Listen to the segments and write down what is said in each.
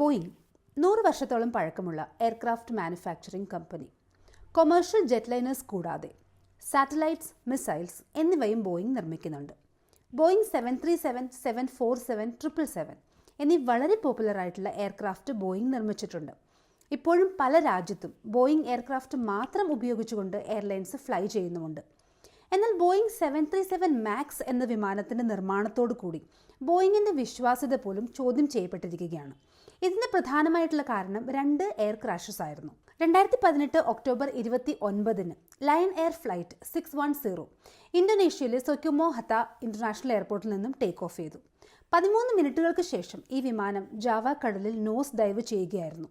Boeing നൂറ് വർഷത്തോളം പഴക്കമുള്ള aircraft manufacturing company. Commercial jet liners കൂടാതെ സാറ്റലൈറ്റ്സ് മിസൈൽസ് എന്നിവയും Boeing നിർമ്മിക്കുന്നുണ്ട്. Boeing seven three seven seven four seven triple seven എന്നീ വളരെ പോപ്പുലർ ആയിട്ടുള്ള എയർക്രാഫ്റ്റ് ബോയിങ് നിർമ്മിച്ചിട്ടുണ്ട്. ഇപ്പോഴും പല രാജ്യത്തും ബോയിങ് എയർക്രാഫ്റ്റ് മാത്രം ഉപയോഗിച്ചുകൊണ്ട് എയർലൈൻസ് ഫ്ലൈ ചെയ്യുന്നുമുണ്ട്. എന്നാൽ Boeing seven three seven max എന്ന വിമാനത്തിന്റെ നിർമ്മാണത്തോടു കൂടി ബോയിങ്ങിന്റെ വിശ്വാസ്യത പോലും ചോദ്യം ചെയ്യപ്പെട്ടിരിക്കുകയാണ്. ഇതിന്റെ പ്രധാനമായിട്ടുള്ള കാരണം രണ്ട് എയർ ക്രാഷസ് ആയിരുന്നു. രണ്ടായിരത്തി പതിനെട്ട് ഒക്ടോബർ ഇരുപത്തി ഒൻപതിന് Lion Air flight six one zero ഇന്തോനേഷ്യയിലെ സൊക്യുമോ ഹത്ത ഇന്റർനാഷണൽ എയർപോർട്ടിൽ നിന്നും ടേക്ക് ഓഫ് ചെയ്തു. പതിമൂന്ന് മിനിറ്റുകൾക്ക് ശേഷം ഈ വിമാനം ജാവ കടലിൽ നോസ് ഡൈവ് ചെയ്യുകയായിരുന്നു.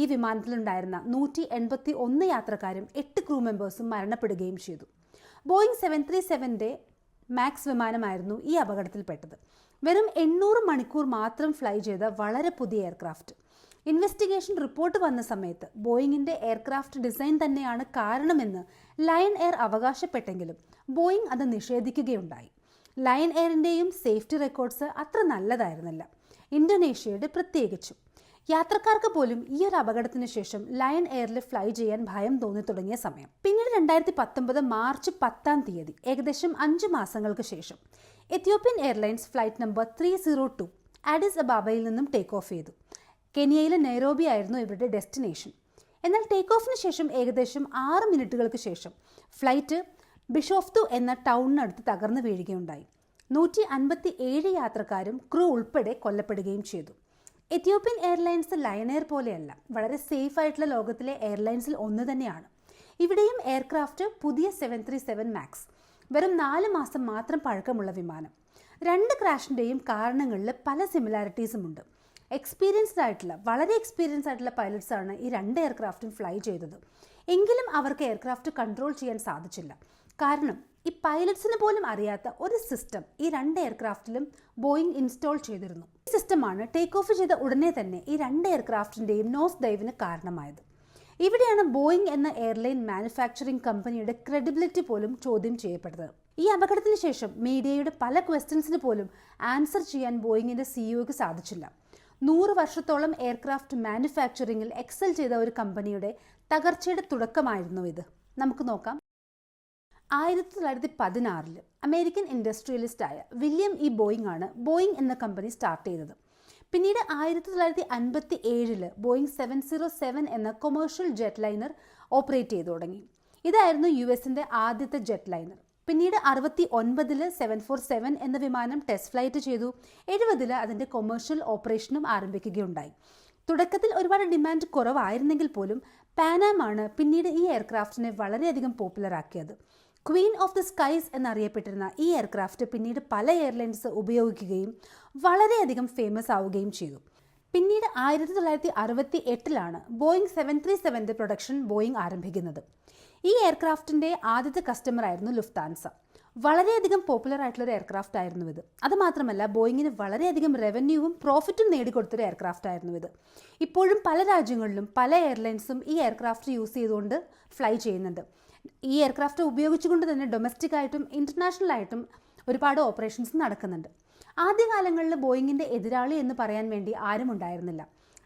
ഈ വിമാനത്തിലുണ്ടായിരുന്ന നൂറ്റി എൺപത്തി ഒന്ന് യാത്രക്കാരും എട്ട് ക്രൂ മെമ്പേഴ്സും മരണപ്പെടുകയും ചെയ്തു. ബോയിങ് സെവൻ ത്രീ സെവന്റെ മാക്സ് വിമാനമായിരുന്നു ഈ അപകടത്തിൽപ്പെട്ടത്. വെറും എണ്ണൂറ് മണിക്കൂർ മാത്രം ഫ്ലൈ ചെയ്ത വളരെ പുതിയ എയർക്രാഫ്റ്റ് ഇൻവെസ്റ്റിഗേഷൻ റിപ്പോർട്ട് വന്ന സമയത്ത് ബോയിങ്ങിന്റെ എയർക്രാഫ്റ്റ് ഡിസൈൻ തന്നെയാണ് കാരണമെന്ന് ലയൺ എയർ അവകാശപ്പെട്ടെങ്കിലും ബോയിങ് അത് നിഷേധിക്കുകയുണ്ടായി. ലയൺ എയറിന്റെയും സേഫ്റ്റി റെക്കോർഡ്സ് അത്ര നല്ലതായിരുന്നില്ല. ഇന്തോനേഷ്യയുടെ പ്രത്യേകിച്ചും. യാത്രക്കാർക്ക് പോലും ഈ ഒരു അപകടത്തിന് ശേഷം ലയൺ എയറിൽ ഫ്ലൈ ചെയ്യാൻ ഭയം തോന്നി തുടങ്ങിയ സമയം. പിന്നീട് രണ്ടായിരത്തി പത്തൊമ്പത് മാർച്ച് പത്താം തീയതി ഏകദേശം അഞ്ച് മാസങ്ങൾക്ക് ശേഷം Ethiopian airlines flight number three zero two Addis അബാബയിൽ നിന്നും ടേക്ക് ഓഫ് ചെയ്തു. കെനിയയിലെ നെയ്റോബി ആയിരുന്നു ഇവരുടെ ഡെസ്റ്റിനേഷൻ എന്നാൽ ടേക്ക് ഓഫിന് ശേഷം ഏകദേശം ആറ് മിനിറ്റുകൾക്ക് ശേഷം ഫ്ലൈറ്റ് ബിഷോഫ്തു എന്ന ടൗണിനടുത്ത് തകർന്നു വീഴുകയുണ്ടായി. നൂറ്റി അൻപത്തി ഏഴ് യാത്രക്കാരും ക്രൂ ഉൾപ്പെടെ കൊല്ലപ്പെടുകയും ചെയ്തു. എത്യോപ്യൻ എയർലൈൻസ് ലയൺ എയർ പോലെയല്ല വളരെ സേഫ് ആയിട്ടുള്ള ലോകത്തിലെ എയർലൈൻസിൽ ഒന്ന് തന്നെയാണ്. ഇവിടെയും എയർക്രാഫ്റ്റ് പുതിയ സെവൻ ത്രീ സെവൻ മാക്സ് വെറും നാല് മാസം മാത്രം പഴക്കമുള്ള വിമാനം. രണ്ട് ക്രാഷിന്റെയും കാരണങ്ങളിൽ പല സിമിലാരിറ്റീസും ഉണ്ട്. എക്സ്പീരിയൻസ്ഡ് ആയിട്ടുള്ള വളരെ എക്സ്പീരിയൻസ് ആയിട്ടുള്ള പൈലറ്റ്സ് ആണ് ഈ രണ്ട് എയർക്രാഫ്റ്റും ഫ്ലൈ ചെയ്തത്. എങ്കിലും അവർക്ക് എയർക്രാഫ്റ്റ് കൺട്രോൾ ചെയ്യാൻ സാധിച്ചില്ല. കാരണം ഈ പൈലറ്റ്സിന് പോലും അറിയാത്ത ഒരു സിസ്റ്റം ഈ രണ്ട് എയർക്രാഫ്റ്റിലും ബോയിങ് ഇൻസ്റ്റാൾ ചെയ്തിരുന്നു. ഈ സിസ്റ്റമാണ് ടേക്ക് ഓഫ് ചെയ്ത ഉടനെ തന്നെ ഈ രണ്ട് എയർക്രാഫ്റ്റിന്റെയും നോസ് ഡൈവിന് കാരണമായത്. ഇവിടെയാണ് ബോയിങ് എന്ന എയർലൈൻ മാനുഫാക്ചറിംഗ് കമ്പനിയുടെ ക്രെഡിബിലിറ്റി പോലും ചോദ്യം ചെയ്യപ്പെട്ടത്. ഈ അപകടത്തിന് ശേഷം മീഡിയയുടെ പല ക്വസ്റ്റ്യൻസിന് പോലും ആൻസർ ചെയ്യാൻ ബോയിങ്ങിന്റെ സിഇഒക്ക് സാധിച്ചില്ല. നൂറ് വർഷത്തോളം എയർക്രാഫ്റ്റ് മാനുഫാക്ചറിംഗിൽ എക്സൽ ചെയ്ത ഒരു കമ്പനിയുടെ തകർച്ചയുടെ തുടക്കമായിരുന്നു ഇത്. നമുക്ക് നോക്കാം. ആയിരത്തി തൊള്ളായിരത്തി പതിനാറിൽ അമേരിക്കൻ ഇൻഡസ്ട്രിയലിസ്റ്റായ വില്യം ഇ ബോയിങ് ആണ് ബോയിങ് എന്ന കമ്പനി സ്റ്റാർട്ട് ചെയ്തത്. പിന്നീട് ആയിരത്തി തൊള്ളായിരത്തി അൻപത്തി ഏഴിൽ ബോയിങ് സെവൻ സീറോ സെവൻ എന്ന കൊമേഴ്ഷ്യൽ ജെറ്റ് ലൈനർ ഓപ്പറേറ്റ് ചെയ്തു തുടങ്ങി. ഇതായിരുന്നു യു എസിന്റെ ആദ്യത്തെ ജെറ്റ് ലൈനർ പിന്നീട് അറുപത്തി ഒൻപതിൽ സെവൻ ഫോർ സെവൻ എന്ന വിമാനം ടെസ്റ്റ് ഫ്ലൈറ്റ് ചെയ്തു. എഴുപതിൽ അതിന്റെ കൊമേഴ്ഷ്യൽ ഓപ്പറേഷനും ആരംഭിക്കുകയുണ്ടായി. തുടക്കത്തിൽ ഒരുപാട് ഡിമാൻഡ് കുറവായിരുന്നെങ്കിൽ പോലും പാനാമാണ് പിന്നീട് ഈ എയർക്രാഫ്റ്റിനെ വളരെയധികം പോപ്പുലർ ആക്കിയത്. ക്വീൻ ഓഫ് ദി സ്കൈസ് എന്നറിയപ്പെട്ടിരുന്ന ഈ എയർക്രാഫ്റ്റ് പിന്നീട് പല എയർലൈൻസ് ഉപയോഗിക്കുകയും വളരെയധികം ഫേമസ് ആവുകയും ചെയ്തു. പിന്നീട് ആയിരത്തി തൊള്ളായിരത്തി അറുപത്തി എട്ടിലാണ് ബോയിങ് സെവൻ ത്രീ സെവന്റെ പ്രൊഡക്ഷൻ ബോയിങ് ആരംഭിക്കുന്നത്. ഈ എയർക്രാഫ്റ്റിന്റെ ആദ്യത്തെ കസ്റ്റമർ ആയിരുന്നു ലുഫ്താൻസ വളരെയധികം പോപ്പുലർ ആയിട്ടുള്ള ഒരു എയർക്രാഫ്റ്റ് ആയിരുന്നു ഇത്. അതുമാത്രമല്ല ബോയിങ്ങിന് വളരെയധികം റവന്യൂവും പ്രോഫിറ്റും നേടിക്കൊടുത്തൊരു എയർക്രാഫ്റ്റ് ആയിരുന്നു ഇത്. ഇപ്പോഴും പല രാജ്യങ്ങളിലും പല എയർലൈൻസും ഈ എയർക്രാഫ്റ്റ് യൂസ് ചെയ്തുകൊണ്ട് ഫ്ലൈ ചെയ്യുന്നുണ്ട്. ഈ എയർക്രാഫ്റ്റ് ഉപയോഗിച്ചുകൊണ്ട് തന്നെ ഡൊമസ്റ്റിക് ആയിട്ടും ഇന്റർനാഷണൽ ആയിട്ടും ഒരുപാട് ഓപ്പറേഷൻസ് നടക്കുന്നുണ്ട്. ആദ്യകാലങ്ങളിൽ ബോയിങ്ങിന്റെ എതിരാളി എന്ന് പറയാൻ വേണ്ടി ആരും ഉണ്ടായിരുന്നില്ല.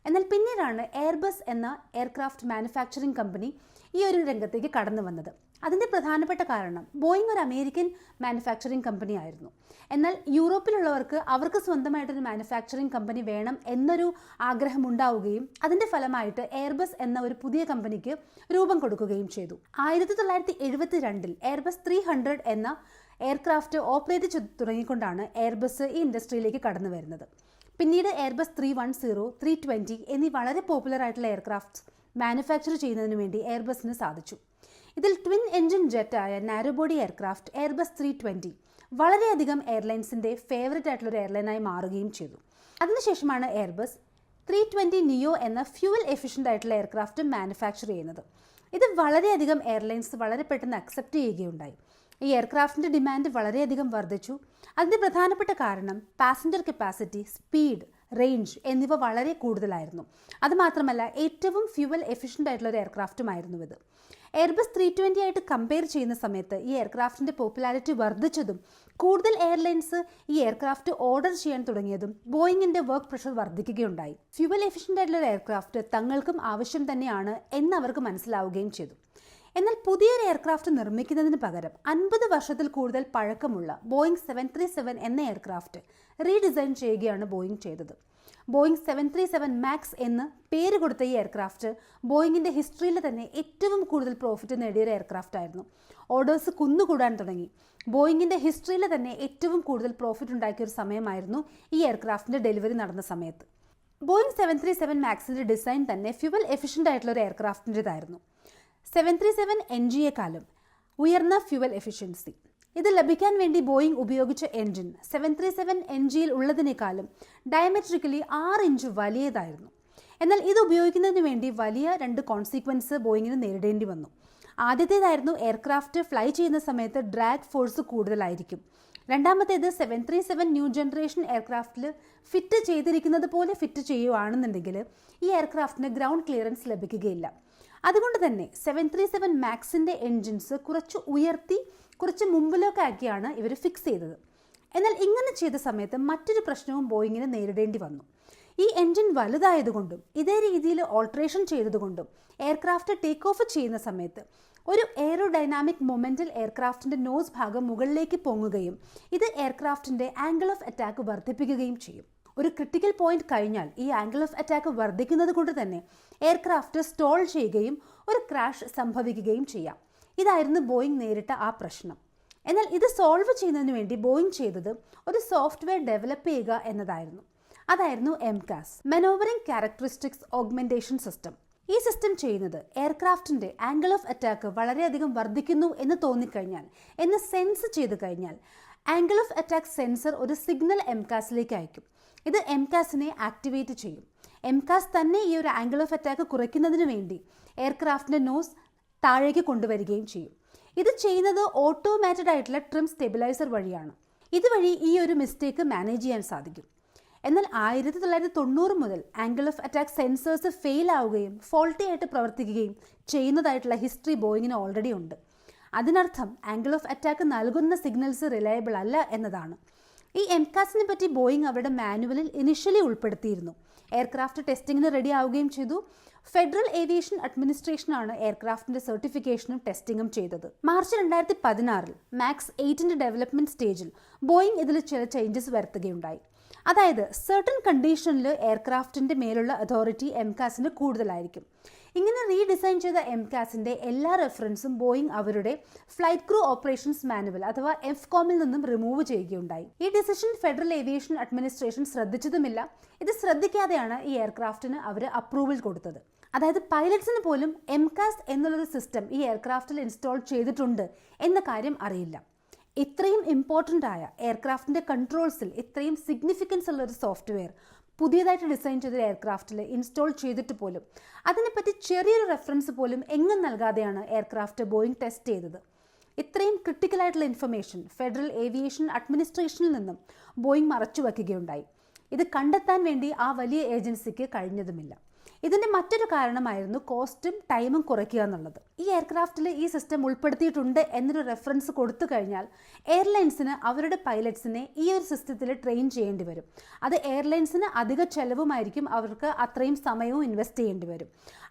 എന്നാൽ പിന്നീടാണ് എയർബസ് എന്ന എയർക്രാഫ്റ്റ് മാനുഫാക്ചറിംഗ് കമ്പനി ഈ ഒരു രംഗത്തേക്ക് കടന്നു വന്നത്. അതിന്റെ പ്രധാനപ്പെട്ട കാരണം ബോയിങ് ഒരു അമേരിക്കൻ മാനുഫാക്ചറിങ് കമ്പനി ആയിരുന്നു. എന്നാൽ യൂറോപ്പിലുള്ളവർക്ക് അവർക്ക് സ്വന്തമായിട്ടൊരു മാനുഫാക്ചറിങ് കമ്പനി വേണം എന്നൊരു ആഗ്രഹം ഉണ്ടാവുകയും അതിന്റെ ഫലമായിട്ട് എയർബസ് എന്ന ഒരു പുതിയ കമ്പനിക്ക് രൂപം കൊടുക്കുകയും ചെയ്തു. ആയിരത്തി തൊള്ളായിരത്തി എഴുപത്തി രണ്ടിൽ എയർബസ് ത്രീ ഹൺഡ്രഡ് എന്ന എയർക്രാഫ്റ്റ് ഓപ്പറേറ്റ് ചെയ്ത് തുടങ്ങിക്കൊണ്ടാണ് എയർബസ് ഈ ഇൻഡസ്ട്രിയിലേക്ക് കടന്നു വരുന്നത്. പിന്നീട് Airbus three one zero three twenty എന്നീ വളരെ പോപ്പുലർ ആയിട്ടുള്ള എയർക്രാഫ്റ്റ്സ് മാനുഫാക്ചർ ചെയ്യുന്നതിന് വേണ്ടി എയർബസിന് സാധിച്ചു. ഇതിൽ twin engine ജെറ്റായ narrowbody aircraft Airbus three twenty വളരെയധികം എയർലൈൻസിന്റെ ഫേവററ്റ് ആയിട്ടുള്ള ഒരു എയർലൈനായി മാറുകയും ചെയ്തു. അതിനുശേഷമാണ് എയർബസ് ത്രീ ട്വന്റി നിയോ എന്ന ഫ്യൂവൽ എഫിഷ്യന്റ് ആയിട്ടുള്ള എയർക്രാഫ്റ്റ് മാനുഫാക്ചർ ചെയ്യുന്നത്. ഇത് വളരെയധികം എയർലൈൻസ് വളരെ പെട്ടെന്ന് അക്സെപ്റ്റ് ചെയ്യുകയുണ്ടായി. ഈ എയർക്രാഫ്റ്റിന്റെ ഡിമാൻഡ് വളരെയധികം വർദ്ധിച്ചു. അതിന്റെ പ്രധാനപ്പെട്ട കാരണം പാസഞ്ചർ കപ്പാസിറ്റി സ്പീഡ് റേഞ്ച് എന്നിവ വളരെ കൂടുതലായിരുന്നു. അതുമാത്രമല്ല ഏറ്റവും ഫ്യൂവൽ എഫിഷ്യന്റ് ആയിട്ടുള്ള ഒരു എയർക്രാഫ്റ്റുമായിരുന്നു ഇത്. എയർബസ് ത്രീ ട്വന്റി ആയിട്ട് കമ്പയർ ചെയ്യുന്ന സമയത്ത് ഈ എയർക്രാഫ്റ്റിന്റെ പോപ്പുലാരിറ്റി വർദ്ധിച്ചതും കൂടുതൽ എയർലൈൻസ് ഈ എയർക്രാഫ്റ്റ് ഓർഡർ ചെയ്യാൻ തുടങ്ങിയതും ബോയിങ്ങിന്റെ വർക്ക് പ്രഷർ വർദ്ധിക്കുകയുണ്ടായി. ഫ്യൂവൽ എഫിഷ്യന്റ് ആയിട്ടുള്ള എയർക്രാഫ്റ്റ് തങ്ങൾക്കും ആവശ്യം തന്നെയാണ് എന്ന് അവർക്ക് മനസ്സിലാവുകയും ചെയ്തു. എന്നാൽ പുതിയൊരു എയർക്രാഫ്റ്റ് നിർമ്മിക്കുന്നതിന് പകരം അൻപത് വർഷത്തിൽ കൂടുതൽ പഴക്കമുള്ള ബോയിങ് സെവൻ ത്രീ സെവൻ എന്ന എയർക്രാഫ്റ്റ് റീഡിസൈൻ ചെയ്യുകയാണ് ബോയിങ് ചെയ്തത്. Boeing seven three seven max എന്ന് പേര് കൊടുത്ത ഈ എയർക്രാഫ്റ്റ് ബോയിങ്ങിന്റെ ഹിസ്റ്ററിയിൽ തന്നെ ഏറ്റവും കൂടുതൽ പ്രോഫിറ്റ് നേടിയ ഒരു എയർക്രാഫ്റ്റ് ആയിരുന്നു. ഓർഡേഴ്സ് കുന്നുകൂടാൻ തുടങ്ങി. ബോയിങ്ങിന്റെ ഹിസ്റ്ററിയിൽ തന്നെ ഏറ്റവും കൂടുതൽ പ്രോഫിറ്റ് ഉണ്ടാക്കിയ ഒരു സമയമായിരുന്നു ഈ എയർക്രാഫ്റ്റിന്റെ ഡെലിവറി നടന്ന സമയത്ത്. ബോയിങ് സെവൻ ത്രീ സെവൻ മാക്സിന്റെ ഡിസൈൻ തന്നെ ഫ്യുവൽ എഫിഷ്യന്റ് ആയിട്ടുള്ള ഒരു എയർക്രാഫ്റ്റിന്റെതായിരുന്നു സെവൻ ത്രീ സെവൻ എൻ ജിയെക്കാളും ഉയർന്ന ഫ്യുവൽ എഫിഷ്യൻസി ഇത് ലഭിക്കാൻ വേണ്ടി ബോയിങ് ഉപയോഗിച്ച engine seven three seven N ജിയിൽ ഉള്ളതിനേക്കാളും ഡയമെട്രിക്കലി ആറ് ഇഞ്ച് വലിയതായിരുന്നു. എന്നാൽ ഇത് ഉപയോഗിക്കുന്നതിന് വേണ്ടി വലിയ രണ്ട് കോൺസിക്വൻസ് ബോയിങ്ങിന് നേരിടേണ്ടി വന്നു. ആദ്യത്തേതായിരുന്നു എയർക്രാഫ്റ്റ് ഫ്ലൈ ചെയ്യുന്ന സമയത്ത് ഡ്രാഗ് ഫോഴ്സ് കൂടുതലായിരിക്കും. രണ്ടാമത്തേത് seven three seven new generation എയർക്രാഫ്റ്റിൽ fit ചെയ്തിരിക്കുന്നത് പോലെ ഫിറ്റ് ചെയ്യുകയാണെന്നുണ്ടെങ്കിൽ ഈ എയർക്രാഫ്റ്റിന് ഗ്രൗണ്ട് ക്ലിയറൻസ് ലഭിക്കുകയില്ല. അതുകൊണ്ട് തന്നെ സെവൻ ത്രീ സെവൻ മാക്സിന്റെ എൻജിൻസ് കുറച്ച് ഉയർത്തി കുറച്ച് മുമ്പിലൊക്കെ ആക്കിയാണ് ഇവർ ഫിക്സ് ചെയ്തത്. എന്നാൽ ഇങ്ങനെ ചെയ്ത സമയത്ത് മറ്റൊരു പ്രശ്നവും ബോയിങ്ങിന് നേരിടേണ്ടി വന്നു. ഈ എൻജിൻ വലുതായതുകൊണ്ടും ഇതേ രീതിയിൽ ഓൾട്രേഷൻ ചെയ്തതുകൊണ്ടും എയർക്രാഫ്റ്റ് ടേക്ക് ഓഫ് ചെയ്യുന്ന സമയത്ത് ഒരു എയറോഡൈനാമിക് മൊമെന്റൽ എയർക്രാഫ്റ്റിന്റെ നോസ് ഭാഗം മുകളിലേക്ക് പൊങ്ങുകയും ഇത് എയർക്രാഫ്റ്റിന്റെ ആംഗിൾ ഓഫ് അറ്റാക്ക് വർദ്ധിപ്പിക്കുകയും ചെയ്യും. ഒരു ക്രിട്ടിക്കൽ പോയിന്റ് കഴിഞ്ഞാൽ ഈ ആംഗിൾ ഓഫ് അറ്റാക്ക് വർദ്ധിക്കുന്നത് കൊണ്ട് തന്നെ എയർക്രാഫ്റ്റ് സ്റ്റോൾ ചെയ്യുകയും ഒരു ക്രാഷ് സംഭവിക്കുകയും ചെയ്യാം. ഇതായിരുന്നു ബോയിങ് നേരിട്ട ആ പ്രശ്നം. എന്നാൽ ഇത് സോൾവ് ചെയ്യുന്നതിന് വേണ്ടി ബോയിങ് ചെയ്തത് ഒരു സോഫ്റ്റ്വെയർ ഡെവലപ്പ് ചെയ്യുക എന്നതായിരുന്നു. അതായിരുന്നു M CAS manoeuvring characteristics augmentation system ഈ സിസ്റ്റം ചെയ്യുന്നത് എയർക്രാഫ്റ്റിന്റെ ആംഗിൾ ഓഫ് അറ്റാക്ക് വളരെയധികം വർദ്ധിക്കുന്നു എന്ന് തോന്നിക്കഴിഞ്ഞാൽ എന്ന് സെൻസ് ചെയ്തു കഴിഞ്ഞാൽ ആംഗിൾ ഓഫ് അറ്റാക്ക് സെൻസർ ഒരു സിഗ്നൽ എം കാസിലേക്ക് അയക്കും. ഇത് എം കാസിനെ ആക്ടിവേറ്റ് ചെയ്യും. എം കാസ് തന്നെ ഈ ഒരു ആംഗിൾ ഓഫ് അറ്റാക്ക് കുറയ്ക്കുന്നതിന് വേണ്ടി എയർക്രാഫ്റ്റിന്റെ നോസ് താഴേക്ക് കൊണ്ടുവരികയും ചെയ്യും. ഇത് ചെയ്യുന്നത് ഓട്ടോമാറ്റഡ് ആയിട്ടുള്ള ട്രിം സ്റ്റെബിലൈസർ വഴിയാണ്. ഇതുവഴി ഈ ഒരു മിസ്റ്റേക്ക് മാനേജ് ചെയ്യാൻ സാധിക്കും. എന്നാൽ ആയിരത്തി തൊള്ളായിരത്തി തൊണ്ണൂറ് മുതൽ angle of attack sensors fail ആവുകയും ഫോൾട്ടി ആയിട്ട് പ്രവർത്തിക്കുകയും ചെയ്യുന്നതായിട്ടുള്ള ഹിസ്റ്ററി ബോയിങ്ങിന് ഓൾറെഡി ഉണ്ട്. അതിനർത്ഥം ആംഗിൾ ഓഫ് അറ്റാക്ക് നൽകുന്ന സിഗ്നൽസ് റിലയബിൾ അല്ല എന്നതാണ്. ഈ എംകാസിനെ പറ്റി ബോയിങ് അവരുടെ മാനുവലിൽ ഇനിഷ്യലി ഉൾപ്പെടുത്തിയിരുന്നു. എയർക്രാഫ്റ്റ് ടെസ്റ്റിങ്ങിന് റെഡി ആവുകയും ചെയ്തു. ഫെഡറൽ ഏവിയേഷൻ അഡ്മിനിസ്ട്രേഷനാണ് എയർക്രാഫ്റ്റിന്റെ സർട്ടിഫിക്കേഷനും ടെസ്റ്റിംഗും ചെയ്തത്. മാർച്ച് രണ്ടായിരത്തി പതിനാറിൽ മാക്സ് എയ്റ്റിന്റെ ഡെവലപ്മെന്റ് സ്റ്റേജിൽ ബോയിങ് ഇതിൽ ചില ചേഞ്ചസ് വരുത്തുകയുണ്ടായി. അതായത് സെർട്ടൺ കണ്ടീഷനിൽ എയർക്രാഫ്റ്റിന്റെ മേലുള്ള അതോറിറ്റി എംകാസിന് കൂടുതലായിരിക്കും. ഇങ്ങനെ റീഡിസൈൻ ചെയ്ത എം കാസിന്റെ എല്ലാ റെഫറൻസും ബോയിങ് അവരുടെ ഫ്ലൈറ്റ് ക്രൂ ഓപ്പറേഷൻസ് മാനുവൽ അഥവാ എഫ് കോമിൽ നിന്നും റിമൂവ് ചെയ്യുകയുണ്ടായി. ഈ ഡിസിഷൻ ഫെഡറൽ ഏവിയേഷൻ അഡ്മിനിസ്ട്രേഷൻ ശ്രദ്ധിച്ചതുമില്ല. ഇത് ശ്രദ്ധിക്കാതെയാണ് ഈ എയർക്രാഫ്റ്റിന് അവർ അപ്രൂവൽ കൊടുത്തത്. അതായത് പൈലറ്റ്സിന് പോലും എംകാസ് എന്നുള്ളൊരു സിസ്റ്റം ഈ എയർക്രാഫ്റ്റിൽ ഇൻസ്റ്റാൾ ചെയ്തിട്ടുണ്ട് എന്ന കാര്യം അറിയില്ല. ഇത്രയും ഇമ്പോർട്ടന്റ് ആയ എയർക്രാഫ്റ്റിന്റെ കൺട്രോൾസിൽ ഇത്രയും സിഗ്നിഫിക്കൻസ് ഉള്ള ഒരു സോഫ്റ്റ്വെയർ പുതിയതായിട്ട് ഡിസൈൻ ചെയ്ത എയർക്രാഫ്റ്റിൽ ഇൻസ്റ്റാൾ ചെയ്തിട്ട് പോലും അതിനെപ്പറ്റി ചെറിയൊരു റെഫറൻസ് പോലും എങ്ങും നൽകാതെയാണ് എയർക്രാഫ്റ്റ് ബോയിങ് ടെസ്റ്റ് ചെയ്തത്. ഇത്രയും ക്രിട്ടിക്കലായിട്ടുള്ള ഇൻഫർമേഷൻ ഫെഡറൽ ഏവിയേഷൻ അഡ്മിനിസ്ട്രേഷനിൽ നിന്നും ബോയിങ് മറച്ചു വയ്ക്കുകയുണ്ടായി ഇത് കണ്ടെത്താൻ വേണ്ടി ആ വലിയ ഏജൻസിക്ക് കഴിഞ്ഞതുമില്ല. ഇതിന്റെ മറ്റൊരു കാരണമായിരുന്നു കോസ്റ്റും ടൈമും കുറയ്ക്കുക എന്നുള്ളത്. ഈ എയർക്രാഫ്റ്റിൽ ഈ സിസ്റ്റം ഉൾപ്പെടുത്തിയിട്ടുണ്ട് എന്നൊരു റെഫറൻസ് കൊടുത്തു കഴിഞ്ഞാൽ എയർലൈൻസിന് അവരുടെ പൈലറ്റ്സിനെ ഈ ഒരു സിസ്റ്റത്തിൽ ട്രെയിൻ ചെയ്യേണ്ടി വരും. അത് എയർലൈൻസിന് അധിക ചെലവുമായിരിക്കും അവർക്ക് അത്രയും സമയവും ഇൻവെസ്റ്റ് ചെയ്യേണ്ടി വരും.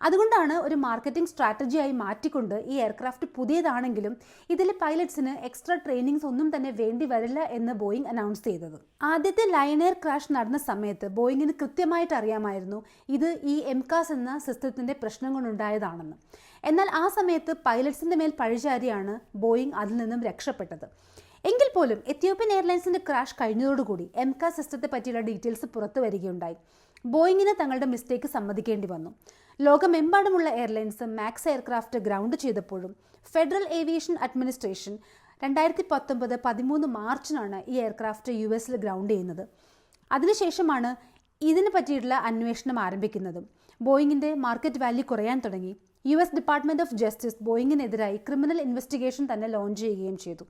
അതുകൊണ്ടാണ് ഒരു മാർക്കറ്റിംഗ് സ്ട്രാറ്റജിയായി മാറ്റിക്കൊണ്ട് ഈ എയർക്രാഫ്റ്റ് പുതിയതാണെങ്കിലും ഇതിൽ പൈലറ്റ്സിന് എക്സ്ട്രാ ട്രെയിനിങ്സ് ഒന്നും തന്നെ വേണ്ടി വരില്ല എന്ന് ബോയിങ് അനൗൺസ് ചെയ്തത്. ആദ്യത്തെ ലൈൻ എയർ ക്രാഷ് നടന്ന സമയത്ത് ബോയിങ്ങിന് കൃത്യമായിട്ട് അറിയാമായിരുന്നു ഇത് ഈ എംകാസ് എന്ന സിസ്റ്റത്തിന്റെ പ്രശ്നം കൊണ്ടുണ്ടായതാണെന്ന് എന്നാൽ ആ സമയത്ത് പൈലറ്റ്സിന്റെ മേൽ പഴിചാരിയാണ് ബോയിങ് അതിൽ നിന്നും രക്ഷപ്പെട്ടത്. എങ്കിൽ പോലും എത്യോപ്യൻ എയർലൈൻസിന്റെ ക്രാഷ് കഴിഞ്ഞതോടുകൂടി എം കാ സിസ്റ്റത്തെ പറ്റിയുള്ള ഡീറ്റെയിൽസ് പുറത്തു വരികയുണ്ടായി. ബോയിങ്ങിന് തങ്ങളുടെ മിസ്റ്റേക്ക് സമ്മതിക്കേണ്ടി വന്നു. ലോകമെമ്പാടുമുള്ള എയർലൈൻസ് മാക്സ് എയർക്രാഫ്റ്റ് ഗ്രൗണ്ട് ചെയ്തപ്പോഴും ഫെഡറൽ ഏവിയേഷൻ അഡ്മിനിസ്ട്രേഷൻ രണ്ടായിരത്തി പത്തൊമ്പത് പതിമൂന്ന് മാർച്ചിനാണ് ഈ എയർക്രാഫ്റ്റ് യു എസിൽ ഗ്രൗണ്ട് ചെയ്യുന്നത്. അതിനുശേഷമാണ് ഇതിനെ പറ്റിയിട്ടുള്ള അന്വേഷണം ആരംഭിക്കുന്നതും. ബോയിങ്ങിന്റെ മാർക്കറ്റ് വാല്യൂ കുറയാൻ തുടങ്ങി. U S department of justice ബോയിങ്ങിനെതിരായി criminal investigation തന്നെ ലോഞ്ച് ചെയ്യുകയും ചെയ്തു.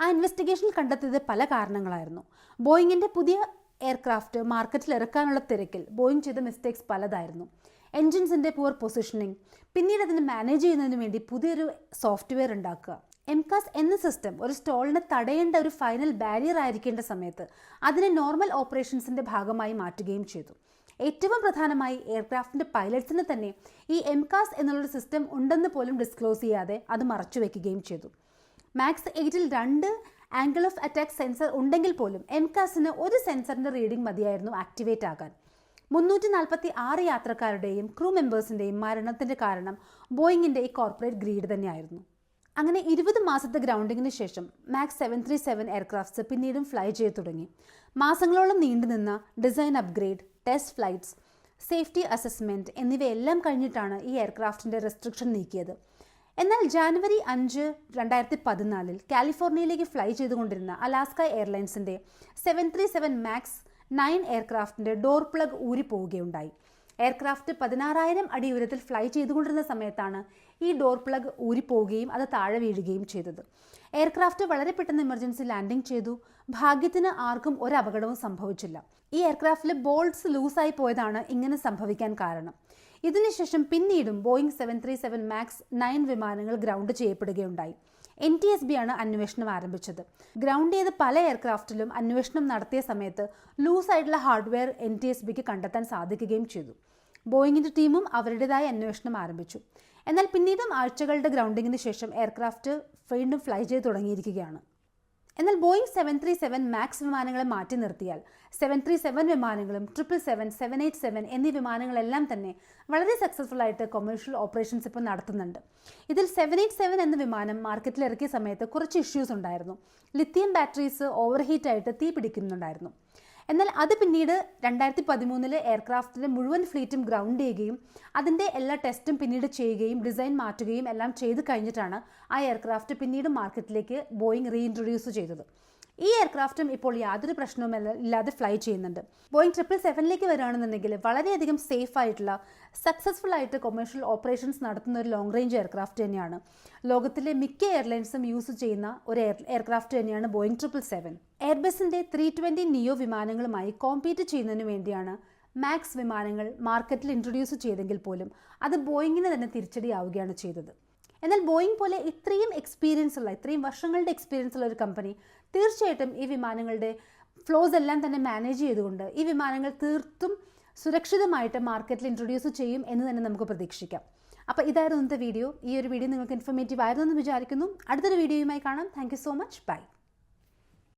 ആ ഇൻവെസ്റ്റിഗേഷനിൽ കണ്ടെത്തിയത് പല കാരണങ്ങളായിരുന്നു. ബോയിങ്ങിന്റെ പുതിയ എയർക്രാഫ്റ്റ് മാർക്കറ്റിൽ ഇറക്കാനുള്ള തിരക്കിൽ ബോയിങ് ചെയ്ത മിസ്റ്റേക്സ് പലതായിരുന്നു. എൻജിൻസിന്റെ പുവർ പൊസിഷനിങ് പിന്നീട് അതിനെ മാനേജ് ചെയ്യുന്നതിന് വേണ്ടി പുതിയൊരു സോഫ്റ്റ്വെയർ ഉണ്ടാക്കുക. എംകാസ് എന്ന സിസ്റ്റം ഒരു സ്റ്റോളിനെ തടയേണ്ട ഒരു ഫൈനൽ ബാരിയർ ആയിരിക്കേണ്ട സമയത്ത് അതിനെ നോർമൽ ഓപ്പറേഷൻസിന്റെ ഭാഗമായി മാറ്റുകയും ചെയ്തു. ഏറ്റവും പ്രധാനമായി എയർക്രാഫ്റ്റിന്റെ പൈലറ്റ്സിന് തന്നെ ഈ എംകാസ് എന്നുള്ളൊരു സിസ്റ്റം ഉണ്ടെന്ന് പോലും ഡിസ്ക്ലോസ് ചെയ്യാതെ അത് മറച്ചു വെക്കുകയും ചെയ്തു. മാക്സ് എയ്റ്റിൽ രണ്ട് ആംഗിൾ ഓഫ് അറ്റാക്ക് സെൻസർ ഉണ്ടെങ്കിൽ പോലും എംകാസിന് ഒരു സെൻസറിന്റെ റീഡിംഗ് മതിയായിരുന്നു ആക്ടിവേറ്റ് ആകാൻ. മുന്നൂറ്റി നാൽപ്പത്തി ആറ് യാത്രക്കാരുടെയും ക്രൂ മെമ്പേഴ്സിന്റെയും മരണത്തിന്റെ കാരണം ബോയിങ്ങിന്റെ ഈ കോർപ്പറേറ്റ് ഗ്രീഡ് തന്നെയായിരുന്നു. അങ്ങനെ ഇരുപത് മാസത്തെ ഗ്രൗണ്ടിങ്ങിന് ശേഷം Max seven three seven aircrafts പിന്നീടും ഫ്ലൈ ചെയ്തു തുടങ്ങി മാസങ്ങളോളം നീണ്ടുനിന്ന design upgrade test flights safety assessment എന്നിവയെല്ലാം കഴിഞ്ഞിട്ടാണ് ഈ എയർക്രാഫ്റ്റിന്റെ റെസ്ട്രിക്ഷൻ നീക്കിയത്. എന്നാൽ ജാനുവരി അഞ്ച് രണ്ടായിരത്തി പതിനാലിൽ കാലിഫോർണിയയിലേക്ക് ഫ്ലൈ ചെയ്തുകൊണ്ടിരുന്ന Alaska എയർലൈൻസിന്റെ seven three seven Max nine എയർക്രാഫ്റ്റിന്റെ door plug ഊരിപ്പോവുകയുണ്ടായി. എയർക്രാഫ്റ്റ് പതിനാറായിരം അടി ഉയരത്തിൽ ഫ്ലൈ ചെയ്തുകൊണ്ടിരുന്ന സമയത്താണ് ഈ ഡോർ പ്ലഗ് ഊരിപ്പോവുകയും അത് താഴെ വീഴുകയും ചെയ്തത്. എയർക്രാഫ്റ്റ് വളരെ പെട്ടെന്ന് എമർജൻസി ലാൻഡിംഗ് ചെയ്തു. ഭാഗ്യത്തിന് ആർക്കും ഒരു അപകടവും സംഭവിച്ചില്ല. ഈ എയർക്രാഫ്റ്റിലെ ബോൾട്ട്സ് ലൂസായി പോയതാണ് ഇങ്ങനെ സംഭവിക്കാൻ കാരണം. ഇതിനുശേഷം പിന്നീടും Boeing seven three seven Max nine വിമാനങ്ങൾ ഗ്രൗണ്ട് ചെയ്യപ്പെടുകയുണ്ടായി. എൻ ടി എസ് ബി ആണ് അന്വേഷണം ആരംഭിച്ചത്. ഗ്രൗണ്ട് ചെയ്ത പല എയർക്രാഫ്റ്റിലും അന്വേഷണം നടത്തിയ സമയത്ത് ലൂസായിട്ടുള്ള ഹാർഡ്വെയർ എൻ ടി എസ് ബിക്ക് കണ്ടെത്താൻ സാധിക്കുകയും ചെയ്തു. ബോയിങ്ങിന്റെ ടീമും അവരുടേതായ അന്വേഷണം ആരംഭിച്ചു. എന്നാൽ പിന്നീടും ആഴ്ചകളുടെ ഗ്രൗണ്ടിങ്ങിന് ശേഷം എയർക്രാഫ്റ്റ് വീണ്ടും ഫ്ലൈ ചെയ്ത് തുടങ്ങിയിരിക്കുകയാണ്. എന്നാൽ Boeing seven three seven Max വിമാനങ്ങളെ മാറ്റി നിർത്തിയാൽ സെവൻ ത്രീ സെവൻ വിമാനങ്ങളും triple seven seven eight seven എന്നീ വിമാനങ്ങളെല്ലാം തന്നെ വളരെ സക്സസ്ഫുൾ ആയിട്ട് കൊമേഴ്ഷ്യൽ ഓപ്പറേഷൻസ് ഇപ്പോൾ നടത്തുന്നുണ്ട്. ഇതിൽ സെവൻ എയ്റ്റ് സെവൻ എന്ന വിമാനം മാർക്കറ്റിൽ ഇറക്കിയ സമയത്ത് കുറച്ച് ഇഷ്യൂസ് ഉണ്ടായിരുന്നു. ലിത്തിയം ബാറ്ററീസ് ഓവർഹീറ്റ് ആയിട്ട് തീ പിടിക്കുന്നുണ്ടായിരുന്നു. എന്നാൽ അത് പിന്നീട് രണ്ടായിരത്തി പതിമൂന്നിൽ എയർക്രാഫ്റ്റിന്റെ മുഴുവൻ ഫ്ലീറ്റും ഗ്രൗണ്ട് ചെയ്യുകയും അതിന്റെ എല്ലാ ടെസ്റ്റും പിന്നീട് ചെയ്യുകയും ഡിസൈൻ മാറ്റുകയും എല്ലാം ചെയ്ത് കഴിഞ്ഞിട്ടാണ് ആ എയർക്രാഫ്റ്റ് പിന്നീട് മാർക്കറ്റിലേക്ക് ബോയിങ് റീഇൻട്രൊഡ്യൂസ് ചെയ്തത്. ഈ എയർക്രാഫ്റ്റും ഇപ്പോൾ യാതൊരു പ്രശ്നവും ഇല്ലാതെ ഫ്ലൈ ചെയ്യുന്നുണ്ട്. ബോയിങ് ട്രിപ്പിൾ സെവനിലേക്ക് വരികയാണെന്നുണ്ടെങ്കിൽ വളരെയധികം സേഫ് ആയിട്ടുള്ള സക്സസ്ഫുൾ ആയിട്ട് കൊമേഴ്ഷ്യൽ ഓപ്പറേഷൻസ് നടത്തുന്ന ഒരു ലോങ് റേഞ്ച് എയർക്രാഫ്റ്റ് തന്നെയാണ്. ലോകത്തിലെ മിക്ക എയർലൈൻസും യൂസ് ചെയ്യുന്ന ഒരു എയർക്രാഫ്റ്റ് തന്നെയാണ് ബോയിങ് ട്രിപ്പിൾ സെവൻ എയർബസിന്റെ ത്രീ ട്വന്റി നിയോ വിമാനങ്ങളുമായി കോമ്പീറ്റ് ചെയ്യുന്നതിന് വേണ്ടിയാണ് മാക്സ് വിമാനങ്ങൾ മാർക്കറ്റിൽ ഇൻട്രൊഡ്യൂസ് ചെയ്തെങ്കിൽ പോലും അത് ബോയിങ്ങിന് തന്നെ തിരിച്ചടിയാവുകയാണ് ചെയ്തത്. എന്നാൽ ബോയിങ് പോലെ ഇത്രയും എക്സ്പീരിയൻസ് ഉള്ള ഇത്രയും വർഷങ്ങളുടെ എക്സ്പീരിയൻസ് ഉള്ള ഒരു കമ്പനി തീർച്ചയായിട്ടും ഈ വിമാനങ്ങളുടെ ഫ്ലോസ് എല്ലാം തന്നെ മാനേജ് ചെയ്തുകൊണ്ട് ഈ വിമാനങ്ങൾ തീർത്തും സുരക്ഷിതമായിട്ട് മാർക്കറ്റിൽ ഇൻട്രൊഡ്യൂസ് ചെയ്യും എന്ന് തന്നെ നമുക്ക് പ്രതീക്ഷിക്കാം. അപ്പോൾ ഇതായിരുന്നു ഇന്നത്തെ വീഡിയോ ഈ ഒരു വീഡിയോ നിങ്ങൾക്ക് ഇൻഫർമേറ്റീവ് ആയിരുന്നു എന്ന് വിചാരിക്കുന്നു. അടുത്തൊരു വീഡിയോയുമായി കാണാം. Thank so much bye